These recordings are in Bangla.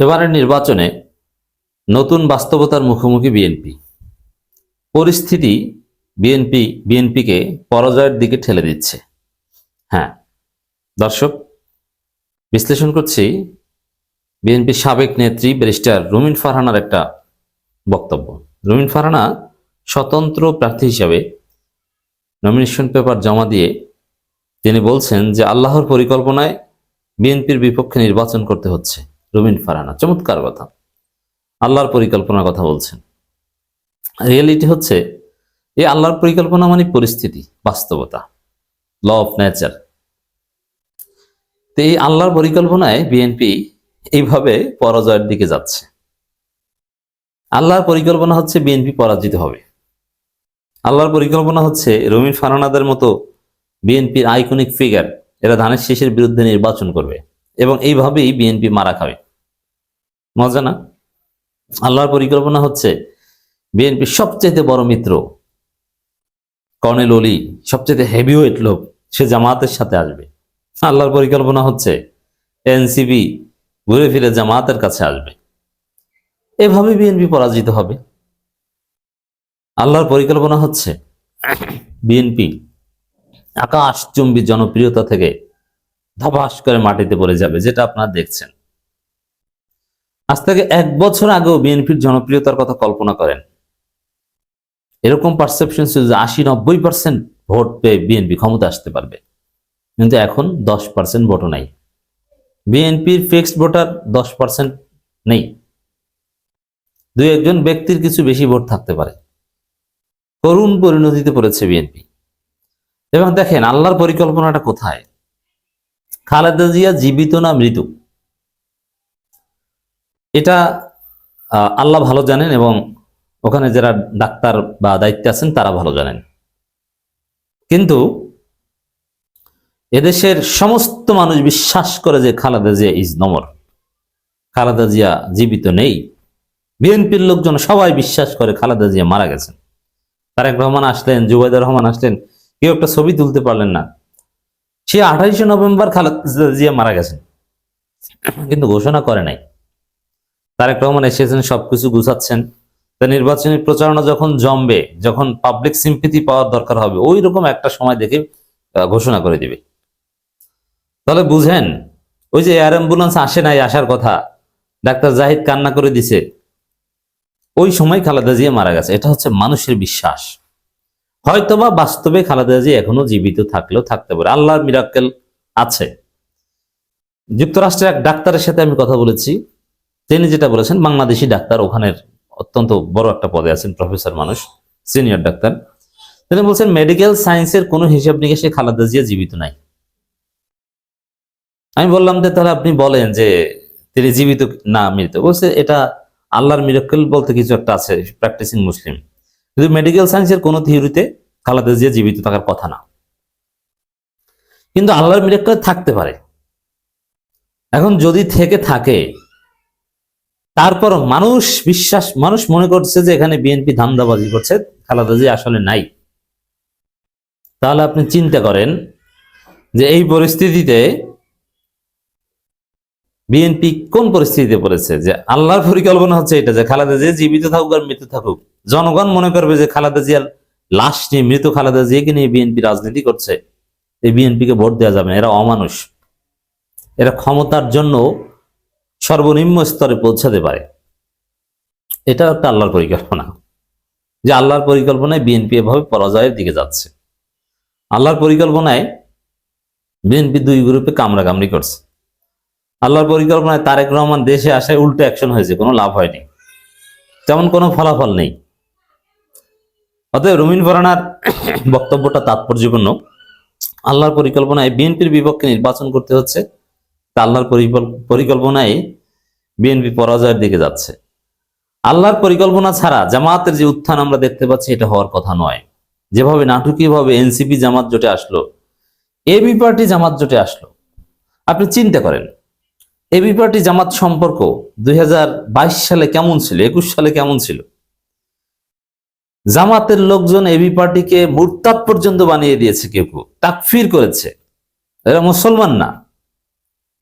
এবারের নির্বাচনে নতুন বাস্তবতার মুখোমুখি বিএনপি। পরিস্থিতি বিএনপি, বিএনপিকে পরাজয়ের দিকে ঠেলে দিচ্ছে। হ্যাঁ দর্শক, বিশ্লেষণ করছি বিএনপির সাবেক নেত্রী ব্যারিস্টার রুমিন ফারহানার একটা বক্তব্য। রুমিন ফারহানা স্বতন্ত্র প্রার্থী হিসাবে নমিনেশন পেপার জমা দিয়ে তিনি বলছেন যে, আল্লাহর পরিকল্পনায় বিএনপির বিপক্ষে নির্বাচন করতে হচ্ছে। রুমিন ফারানা, চমৎকার কথা। আল্লাহর পরিকল্পনার কথা বলছেন। রিয়েলিটি হচ্ছে, এই আল্লাহর পরিকল্পনা মানে পরিস্থিতি, বাস্তবতা ল অফ নেচার তো এই আল্লাহর পরিকল্পনায় বিএনপি এইভাবে পরাজয়ের দিকে যাচ্ছে। আল্লাহর পরিকল্পনা হচ্ছে বিএনপি পরাজিত হবে। আল্লাহর পরিকল্পনা হচ্ছে রমিন ফারানাদের মতো বিএনপির আইকনিক ফিগার এরা ধানের শেষের বিরুদ্ধে নির্বাচন করবে। এবং এইভাবেই বিএনপি মারা খাবে। মজা না? আল্লাহর পরিকল্পনা হচ্ছে বিএনপির সবচেয়ে বড় মিত্র, কর্নেল অলি সবচেয়ে হেভিওয়েট লোক, সে জামাতের সাথে আসবে। আল্লাহর পরিকল্পনা হচ্ছে এনসিবি ঘুরে ফিরে জামাতের কাছে আসবে। এভাবে বিএনপি পরাজিত হবে। আল্লাহর পরিকল্পনা হচ্ছে বিএনপি আকাশচুম্বী জনপ্রিয়তা থেকে ধপাস করে মাটিতে পড়ে যাবে, যেটা আপনারা দেখছেন। আজ থেকে এক বছর আগেও বিএনপির জনপ্রিয়তার কথা কল্পনা করেন। এরকম পারসেপশন ছিল যে আশি নব্বই পার্সেন্ট ভোট পেয়ে বিএনপি ক্ষমতা আসতে পারবে। কিন্তু এখন দশ পার্সেন্ট ভোটও নাই। বিএনপির ফিক্সড ভোটার দশ পার্সেন্ট নেই। দুই একজন ব্যক্তির কিছু বেশি ভোট থাকতে পারে। করুণ পরিণতিতে পড়েছে বিএনপি। এবং দেখেন, আল্লাহর পরিকল্পনাটা কোথায়? খালেদা জিয়া জীবিত না মৃত? এটা আল্লাহ ভালো জানেন এবং ওখানে যারা ডাক্তার বা দায়িত্বে আছেন তারা ভালো জানেন। কিন্তু এদেশের সমস্ত মানুষ বিশ্বাস করে যে Khaleda Zia is no more Khaleda Zia জীবিত নেই। বিএনপির লোকজন সবাই বিশ্বাস করে খালেদা জিয়া মারা গেছেন। তারেক রহমান আসলেন জুবাইদুর রহমান আসলেন, কেউ একটা ছবি তুলতে পারলেন না। সে আঠাইশে নভেম্বর খালেদা জিয়া মারা গেছেন। কিন্তু ঘোষণা করে নাই। তারেক রহমান এসেছেন, সবকিছু গুছাচ্ছেন। তা নির্বাচনী প্রচারণা যখন জমবে, যখন পাবলিক সিম্পিতি পাওয়ার দরকার হবে ওই রকম একটা সময় দেখে ঘোষণা করে দিবে। তাহলে বুঝেন, ওই যে এয়ার অ্যাম্বুলেন্স আসে নাই আসার কথা, ডাক্তার জাহিদ কান্না করে দিছে। ওই সময় খালেদা জিয়া মারা গেছে। এটা হচ্ছে মানুষের বিশ্বাস। হয়তোবা বাস্তবে খালেদা জিয়া এখনও জীবিত থাকলেও থাকতে পারে। আল্লাহর মিরাক্কেল আছে। যুক্তরাষ্ট্রের এক ডাক্তারের সাথে আমি কথা বলেছি। তিনি যেটা বলেছেন, বাংলাদেশি ডাক্তার ওখানের অত্যন্ত বড় একটা পদে আছেন প্রফেসর মানুষ সিনিয়র ডাক্তার। তিনি বলছেন মেডিকেল সায়েন্সের কোনো হিসাব নিকেশে খালেদা জিয়া জীবিত নাই। আমি বললাম যে, তাহলে আপনি বলেন যে, তিনি জীবিত না, মৃত। বলছে, এটা আল্লাহর মিরাক্কেল বলতে কিছু একটা আছে প্র্যাকটিসিং মুসলিম কিন্তু মেডিকেল সায়েন্সের কোনো থিওরিতে খালেদা জিয়া জীবিত থাকার কথা না। কিন্তু আল্লাহর মিরাক্কেল থাকতে পারে। এখন যদি থেকে থাকে তারপর মানুষ বিশ্বাস, মানুষ মনে করছে যে এখানে বিএনপি ধান্দাবাজি করছে, খালেদা জিয়া আসলে নাই। তাহলে আপনি চিন্তা করেন যে এই পরিস্থিতিতে বিএনপি কোন পরিস্থিতিতে পড়েছে? যে আল্লাহর পরিকল্পনা হচ্ছে এটা, যে খালাদা জিয়া জীবিত থাকুক আর মৃত থাকুক। জনগণ মনে করবে যে খালেদা জিয়ার লাশ নিয়ে, মৃত খালেদা জিয়াকে নিয়ে বিএনপি রাজনীতি করছে। এই বিএনপিকে ভোট দেওয়া যাবে এরা অমানুষ। এরা ক্ষমতার জন্য সর্বনিম্ন স্তরে পৌঁছাতে পারে। এটা একটা আল্লাহর পরিকল্পনা। যে আল্লাহর পরিকল্পনায় বিএনপি এভাবে পরাজয়ের দিকে যাচ্ছে। আল্লাহর পরিকল্পনায় বিএনপি দুই গ্রুপে কামড়া কামড়ি করছে। আল্লাহর পরিকল্পনায় তারেক রহমান দেশে আসায় উল্টো অ্যাকশন হয়েছে, কোনো লাভ হয়নি। তেমন কোনো ফলাফল নেই। অতএব রুমিন ফরানার বক্তব্যটা তাৎপর্যপূর্ণ। আল্লাহর পরিকল্পনায় বিএনপির বিপক্ষে নির্বাচন করতে হচ্ছে। তা আল্লাহর পরিকল্পনায় বিএনপি পরাজয়ের দিকে যাচ্ছে। আল্লাহর পরিকল্পনা ছাড়া জামাতের যে উত্থান আমরা দেখতে পাচ্ছি, এটা হওয়ার কথা নয়। যেভাবে নাটকীয়ভাবে এনসিপি জামাত জোটে আসলো এবি পার্টি জামাত জোটে আসলো, আপনি চিন্তা করেন এবি পার্টি জামাত সম্পর্ক দুই হাজার বাইশ সালে কেমন ছিল, একুশ সালে কেমন ছিল? জামাতের লোকজন এবি পার্টিকে মুরতাদ পর্যন্ত বানিয়ে দিয়েছে কেউ কেউ, তাকফির করেছে। এরা মুসলমান না।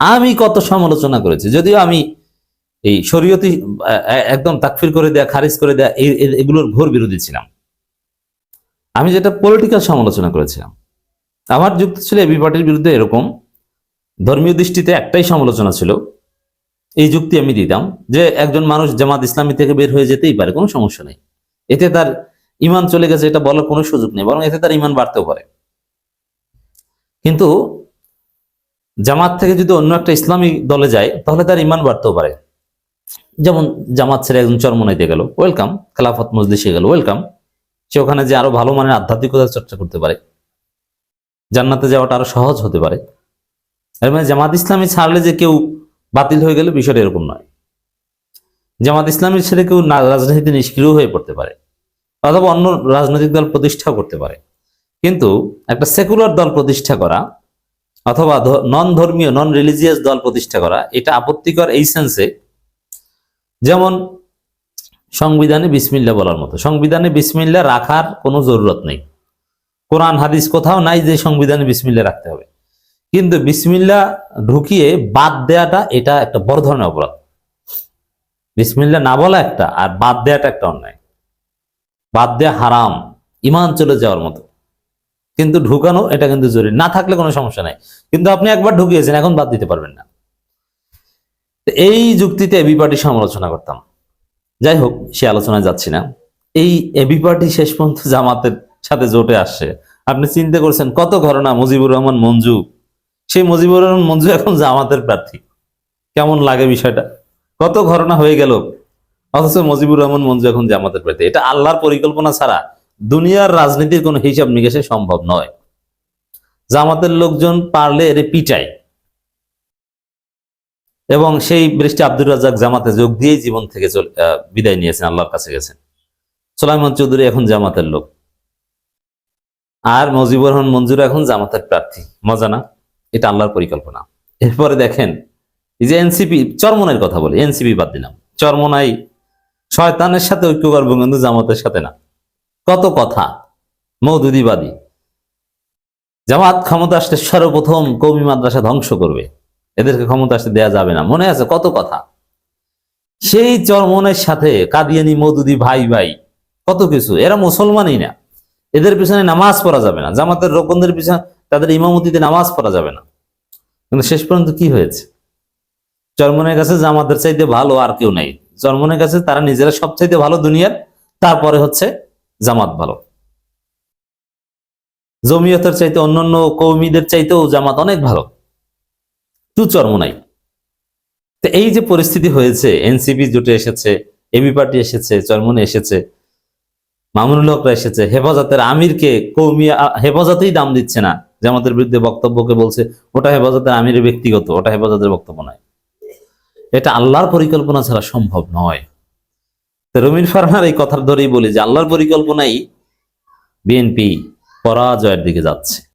আমি কত সমালোচনা করেছি, যদিও আমি এই শরীয়তি একদম তাকফির করে দেয়া, খারিজ করে দেয়া এগুলোর ঘোর বিরোধী ছিলাম। আমি যেটা পলিটিক্যাল সমালোচনা করেছিলাম, আমার যুক্তি ছিল এবি পার্টির বিরুদ্ধে এরকম। ধর্মীয় দৃষ্টিতে একটাই সমালোচনা ছিল, এই যুক্তি আমি দিতাম যে একজন মানুষ জামাত ইসলামী থেকে বের হয়ে যেতেই পারে, কোনো সমস্যা নেই। এতে তার ইমান চলে গেছে, এটা বলার কোনো সুযোগ নেই, বরং এতে তার ইমান বাড়তেও পারে। কিন্তু জামাত থেকে যদি অন্য একটা ইসলামিক দলে যায়, তাহলে তার ইমান বাড়তেও পারে। যেমন জামাত ছেড়ে একজন চরমনাইতে গেল, ওয়েলকাম, খেলাফত মজলিসে গেল, ওয়েলকাম। সে ওখানে যে আরও ভালো মানের আধ্যাত্মিকতার চর্চা করতে পারে। জান্নাতে যাওয়াটা আরও সহজ হতে পারে। এর মানে জামাত ইসলামী ছাড়লে যে কেউ বাতিল হয়ে গেলে বিষয়টা এরকম নয়। জামাত ইসলামের ছেড়ে কেউ রাজনীতিতে নিষ্ক্রিয় হয়ে পড়তে পারে, অথবা অন্য রাজনৈতিক দল প্রতিষ্ঠা করতে পারে। কিন্তু একটা সেকুলার দল প্রতিষ্ঠা করা, অথবা নন ধর্মীয় নন রিলিজিয়াস দল প্রতিষ্ঠা করা, এটা আপত্তিকর এই সেন্সে যেমন সংবিধানে বিসমিল্লা বলার মতো। সংবিধানে বিসমিল্লা রাখার কোনো জরুরত নেই। কোরআন, হাদিস কোথাও নাই যে সংবিধানে বিসমিল্লা রাখতে হবে। কিন্তু বিসমিল্লা ঢুকিয়ে বাদ দেয়াটা এটা একটা বড় ধরনের অপরাধ। বিসমিল্লা না বলা একটা, আর বাদ দেয়াটা একটা অন্যায়। বাদ দেয়া হারাম, ইমান চলে যাওয়ার মতো। কিন্তু ঢুকানো, এটা কিন্তু জরুরি। না থাকলে কোনো সমস্যা নাই। কিন্তু আপনি একবার ঢুকিয়েছেন, এখন বাদ দিতে পারবেন না। এই যুক্তিতে এবি পার্টি সমালোচনা করতাম। যাই হোক, সে আলোচনায় যাচ্ছি না। এই এবি পার্টি শেষ পর্যন্ত জামাতের সাথে জোটে আসছে। আপনি চিন্তা করছেন, কত ঘটনা? মুজিবুর রহমান মঞ্জু। সেই মুজিবুর রহমান মঞ্জু এখন জামাতের প্রার্থী। কেমন লাগে বিষয়টা? কত ঘটনা হয়ে গেল? অথচ মুজিবুর রহমান মঞ্জু এখন জামাতের প্রার্থী এটা আল্লাহর পরিকল্পনা ছাড়া দুনিয়ার রাজনীতির কোনো হিসাব নিকেশে সম্ভব নয়। জামাতের লোকজন পারলে এর পিটায়। এবং সেই বৃষ্টি আব্দুর রাজাক জামাতে যোগ দিয়েই জীবন থেকে বিদায় নিয়েছেন, আল্লাহর কাছে গেছেন। সোলাইমন চৌধুরী এখন জামাতের লোক। আর মজিবুর রহমান মঞ্জুর এখন জামাতের প্রার্থী। মজা না? এটা আল্লাহর পরিকল্পনা। এরপরে দেখেন এই যে এনসিপি চরমনের কথা বলি, এনসিপি বাদ দিলাম। চরমনাই শয়তানের সাথে ঐক্য করব কিন্তু জামাতের সাথে না। কত কথা, মৌদুদিবাদী। জামাত ক্ষমতা আসলে সর্বপ্রথম কৌমি মাদ্রাসা ধ্বংস করবে। এদেরকে ক্ষমতা আসতে দেয়া যাবে না। মনে আছে কত কথা? সেই চরমনের সাথে কাদিয়ানি, মৌদুদি, ভাই ভাই, কত কিছু। এরা মুসলমানই না। এদের পিছনে নামাজ পড়া যাবে না। জামাতের রোকনদের পিছনে তাদের ইমামতিতে নামাজ পড়া যাবে না। কিন্তু শেষ পর্যন্ত কি হয়েছে? চরমনের কাছে জামাতের চাইতে ভালো আর কেউ নাই। চরমনের কাছে তারা নিজেরা সবচাইতে ভালো দুনিয়ার, তারপরে হচ্ছে জামাত ভালো। জমিয়তের চাইতে অন্যান্য কৌমিদের চাইতেও জামাত অনেক ভালো। তু চরমনাই তো এই যে পরিস্থিতি হয়েছে, এনসিপি জুটে এসেছে এবি পার্টি এসেছে, চরমনে এসেছে, মামুনুল হকরা এসেছে, হেফাজতের আমিরকে কৌমি আ- হেফাজতেই দাম দিচ্ছে না। জামাতের বিরুদ্ধে বক্তব্যকে বলছে, ওটা হেফাজতের আমিরের ব্যক্তিগত, ওটা হেফাজতের বক্তব্য নয়। এটা আল্লাহর পরিকল্পনা ছাড়া সম্ভব নয়। তো রমিন ফারহার এই কথার ধরেই বলি যে, আল্লাহর পরিকল্পনাই বিএনপি পরাজয়ের দিকে যাচ্ছে।